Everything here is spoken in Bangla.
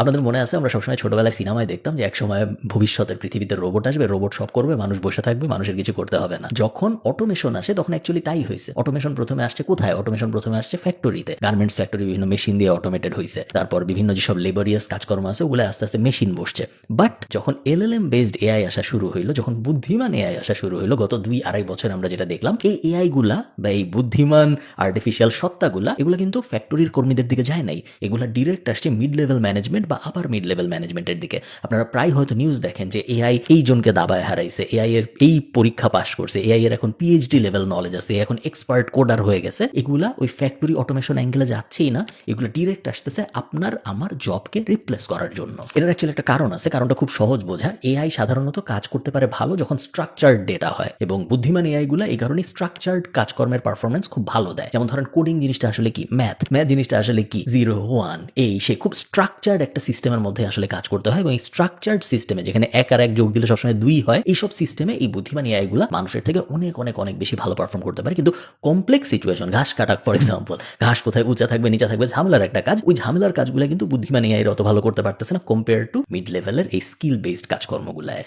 আপনাদের মনে আছে, আমরা সবসময় ছোটবেলায় সিনেমায় দেখতাম যে একসময় ভবিষ্যতের পৃথিবীতে রোবট আসবে, রোবট সব করবে, মানুষ বসে থাকবে, মানুষের কিছু করতে হবে না। যখন অটোমেশন আসে, তখন অ্যাকচুয়ালি তাই হয়েছে। অটোমেশন প্রথমে আসছে কোথায়? অটোমেশন প্রথমে আসছে ফ্যাক্টরিতে গার্মেন্টস ফ্যাক্টরি বিভিন্ন মেশিন দিয়ে অটোমেটেড হয়েছে। তারপর বিভিন্ন যেসব লেবরিয়াস কাজকর্ম আছে, ওগুলো আস্তে আস্তে মেশিন বসছে। বাট যখন এলএলএম বেসড এআই আসা শুরু হইল, যখন বুদ্ধিমান এআই আসা শুরু হইল, গত দুই আড়াই বছর আমরা যেটা দেখলাম, এই এআই গুলা বা এই বুদ্ধিমান আর্টিফিশিয়াল সত্তাগুলা, এগুলো কিন্তু ফ্যাক্টরির কর্মীদের দিকে যায় নাই। এগুলা ডিরেক্ট আসছে মিড লেভেল ম্যানেজমেন্ট বা আবার মিড লেভেল ম্যানেজমেন্টের দিকে। আপনারা প্রায় হয়তো নিউজ দেখেন যে এআই এই জনকে দাবায় হারাইছে এআই এর এই পরীক্ষা পাশ করছে এআই এর এখন পিএইচডি লেভেল নলেজ আছে এখন এক্সপার্ট কোডার হয়ে গেছে। এগুলা ওই ফ্যাক্টরি অটোমেশন অ্যাঙ্গেলে যাচ্ছেই না, এগুলো ডিরেক্ট আসতেছে আপনার আমার জবকে রিপ্লেস করার জন্য। এটার অ্যাকচুয়ালি একটা কারণ আছে, কারণটা খুব সহজ বোঝা। এআই সাধারণত কাজ করতে পারে ভালো যখন স্ট্রাকচার্ড ডেটা হয় এবং বুদ্ধিমান এআই গুলা এই কারণে স্ট্রাকচার্ড কাজকর্মের পারফরমেন্স খুব ভালো দেয়। যেমন ধরেন কোডিং জিনিসটা আসলে কি? ম্যাথ ম্যাথ জিনিসটা আসলে কি? জিরো ওয়ান এই সে খুব স্ট্রাকচার্ড একটা সিস্টেমের মধ্যে আসলে কাজ করতে হয় এবং এই স্ট্রাকচার্ড সিস্টেমে যেখানে এক আর এক যোগ দিলে সবসময় দুই হয়, এইসব সিস্টেমে এই বুদ্ধিমান এআইগুলো মানুষের থেকে অনেক অনেক অনেক বেশি ভালো পারফর্ম করতে পারে। কিন্তু কমপ্লেক্স সিচুয়েশন ঘাস কাটা ফর এক্সাম্পল ঘাস কোথায় উঁচা থাকবে, নিচে থাকবে, ঝামেলার একটা কাজ। ওই ঝামেলার কাজগুলো কিন্তু বুদ্ধিমান এআই অত ভালো করতে পারতেছে না কম্পেয়ার টু মিড লেভেলের এই স্কিল বেসড কাজকর্মগুলায়।